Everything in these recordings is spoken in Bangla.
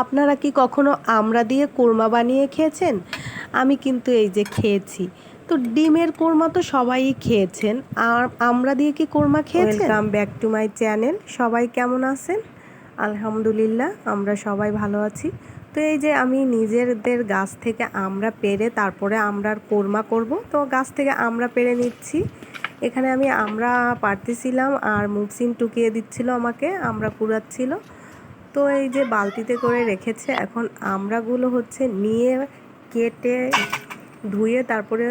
আপনারা কি কখনো আমড়া দিয়ে কোরমা বানিয়ে খেয়েছেন? আমি কিন্তু এই যে খেয়েছি। তো ডিমের কোরমা তো সবাই খেয়েছেন। আর আমরা দিয়ে কি কোরমা খেয়েছেন? Welcome back to my channel সবাই কেমন আছেন? আলহামদুলিল্লাহ, আমরা সবাই ভালো আছি। তো এই যে আমি নিজেদের গাছ থেকে আমরা পেরে তারপরে আমরার কোরমা করব। তো গাছ থেকে আমরা পেরে নিচ্ছি। এখানে আমি আমরা পারতেছিলাম আর মুখসিন টুকিয়ে দিচ্ছিল আমাকে, আমরা কুড়াচ্ছিল। তো এই যে বালতিতে করে রেখেছে, এখন আমরাগুলো হচ্ছে নিয়ে কেটে ধুয়ে তারপরে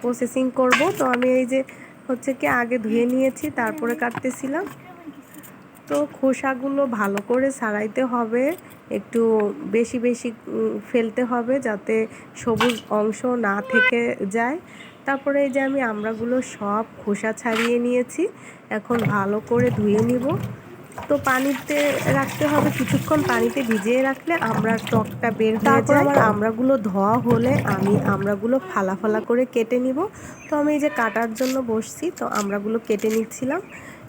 প্রসেসিং করব। তো আমি এই যে হচ্ছে কি আগে ধুয়ে নিয়েছি, তারপরে কাটতেছিলাম। তো খোসাগুলো ভালো করে ছাড়াইতে হবে, একটু বেশি বেশি ফেলতে হবে যাতে সবুজ অংশ না থেকে যায়। তারপরে এই যে আমি আমড়াগুলো সব খোসা ছাড়িয়ে নিয়েছি, এখন ভালো করে ধুয়ে নিব। তো পানিতে রাখতে হবে কিছুক্ষণ পানিতে ভিজিয়ে রাখলে আমড়ার টকটা বের হয়ে যায়। আমার আমড়াগুলো ধোয়া হলে আমি আমড়াগুলো ফালা ফালা করে কেটে নিব। তো আমি এই যে কাটার জন্য বসছি তো আমড়াগুলো কেটে নিচ্ছিলাম।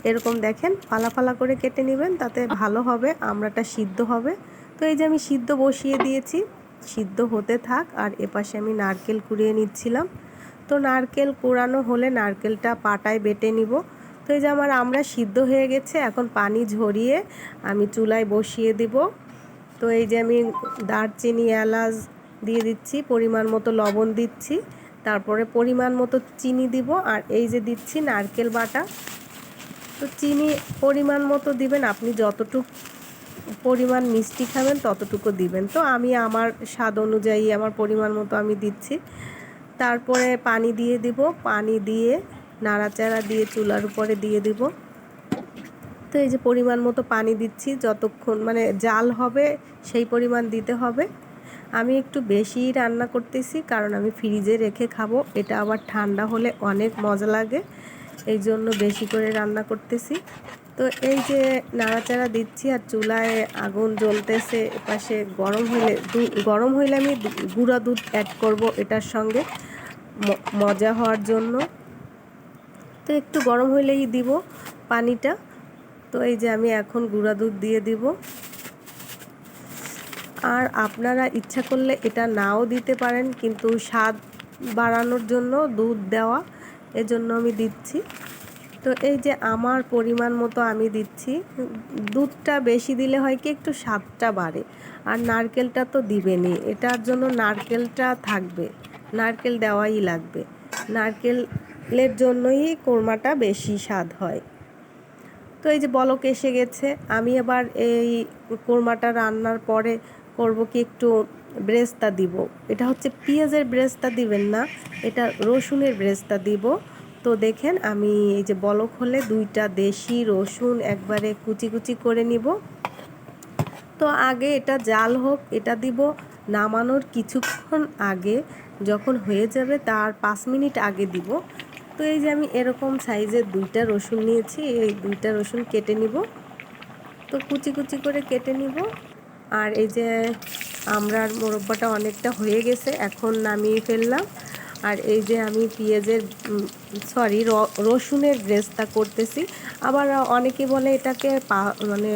এরকম দেখেন ফালা ফালা করে কেটে নেবেন তাতে ভালো হবে আমড়াটা সিদ্ধ হবে। তো এই যে আমি সিদ্ধ বসিয়ে দিয়েছি সিদ্ধ হতে থাক আর এপাশে আমি নারকেল কুড়িয়ে নিচ্ছিলাম। তো নারকেল কুড়ানো হলে নারকেলটা পাটায় বেটে নিব। তো এই যে আমার আমরা সিদ্ধ হয়ে গেছে, এখন পানি ঝরিয়ে আমি চুলায় বসিয়ে দিব। তো এই যে আমি দারচিনি, এলাচ দিয়ে দিচ্ছি, পরিমাণ মতো লবণ দিচ্ছি, তারপরে পরিমাণ মতো চিনি দিব, আর এই যে দিচ্ছি নারকেল বাটা। তো চিনি পরিমাণ মতো দিবেন, আপনি যতটুকু পরিমাণ মিষ্টি খাবেন ততটুকু দিবেন। তো আমি আমার স্বাদ অনুযায়ী, আমার পরিমাণ মতো আমি দিচ্ছি। তারপরে পানি দিয়ে দিব, পানি দিয়ে নাড়াচাড়া দিয়ে চুলার উপরে দিয়ে দিব। তো এই যে পরিমাণ মতো পানি দিচ্ছি, যতক্ষণ মানে জাল হবে সেই পরিমাণ দিতে হবে। আমি একটু বেশি রান্না করতেছি, কারণ আমি ফ্রিজে রেখে খাব। এটা আবার ঠান্ডা হলে অনেক মজা লাগে, এই জন্য বেশি করে রান্না করতেছি। তো এই যে নাড়াচাড়া দিচ্ছি আর চুলায় আগুন জ্বলতেছে পাশে গরম হইলে গরম হইলে আমি গুঁড়া দুধ অ্যাড করব এটার সঙ্গে মজা হওয়ার জন্য। তো একটু গরম হইলেই দিব পানিটা। তো এই যে আমি এখন গুঁড়া দুধ দিয়ে দিব। আর আপনারা ইচ্ছা করলে এটা নাও দিতে পারেন, কিন্তু স্বাদ বাড়ানোর জন্য দুধ দেওয়া এজন্য আমি দিচ্ছি। তো এই যে আমার পরিমাণ মতো আমি দিচ্ছি। দুধটা বেশি দিলে হয় কি একটু স্বাদটা বাড়ে। আর নারকেলটা তো দিবেনি এটার জন্য নারকেলটা থাকবে। নারকেল দেওয়াই লাগবে। নারকেলের জন্যই কোরমাটা বেশি স্বাদ হয়। তো এই যে বলক এসে গেছে, আমি এবার এই কোরমাটা রান্নার পরে করব কি একটু ব্রেস্তা দিব। এটা হচ্ছে পেঁয়াজের ব্রেস্তা দিবেন না, এটা রসুনের ব্রেস্তা দিব। তো দেখেন আমি এই যে বলক হলে দুইটা দেশি রসুন একবারে কুচি কুচি করে নিব। তো আগে এটা জাল হোক, এটা দিব। নামানোর কিছুক্ষণ আগে যখন হয়ে যাবে তার পাঁচ মিনিট আগে দিব। তো এই যে আমি এরকম সাইজের দুইটা রসুন নিয়েছি, এই দুইটা রসুন কেটে নিব। তো কুচি কুচি করে কেটে নিব। আর এই যে আমরার মোরব্বাটা অনেকটা হয়ে গেছে, এখন নামিয়ে ফেললাম। আর এই যে আমি পেঁয়াজের সরি রসুনের ব্রেস্তা করতেছি। আবার অনেকে বলে এটাকে মানে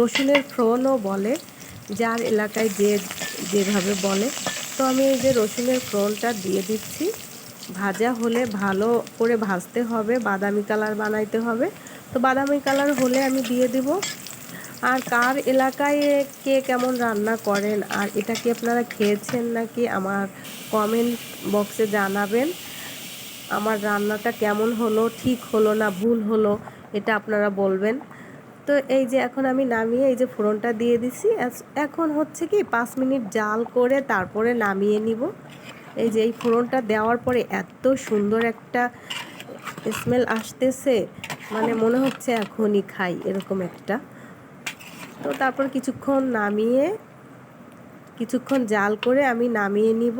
রসুনের ফ্রনও বলে, যার এলাকায় যে, যেভাবে বলে। তো আমি এই যে রসুনের ফ্রনটা দিয়ে দিচ্ছি। ভাজা হলে ভালো করে ভাজতে হবে, বাদামি কালার বানাইতে হবে। তো বাদামি কালার হলে আমি দিয়ে দিব। আর কার এলাকায় কে কেমন রান্না করেন, আর এটা কি আপনারা খেয়েছেন নাকি আমার কমেন্ট বক্সে জানাবেন। আমার রান্নাটা কেমন হলো, ঠিক হলো না ভুল হলো, এটা আপনারা বলবেন। তো এই যে এখন আমি নামিয়ে এই যে ফোড়নটা দিয়ে দিছি। এখন হচ্ছে কি পাঁচ মিনিট জাল করে তারপরে নামিয়ে নিব। এই যে এই ফোড়নটা দেওয়ার পরে এত সুন্দর একটা স্মেল আসতেছে মানে মনে হচ্ছে এখনই খাই, এরকম একটা। তো তারপর কিছুক্ষণ নামিয়ে, কিছুক্ষণ জাল করে আমি নামিয়ে নিব।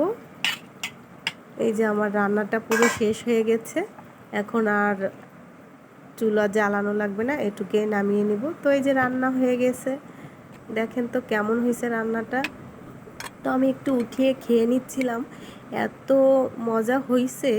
এই যে আমার রান্নাটা পুরো শেষ হয়ে গেছে। এখন আর চুলা জ্বালানো লাগবে না এটুকে নামিয়ে নিব। তো এই যে রান্না হয়ে গেছে। দেখেন তো কেমন হয়েছে রান্নাটা। তো আমি একটু উঠিয়ে খেয়ে নিচ্ছিলাম। এত মজা হয়েছে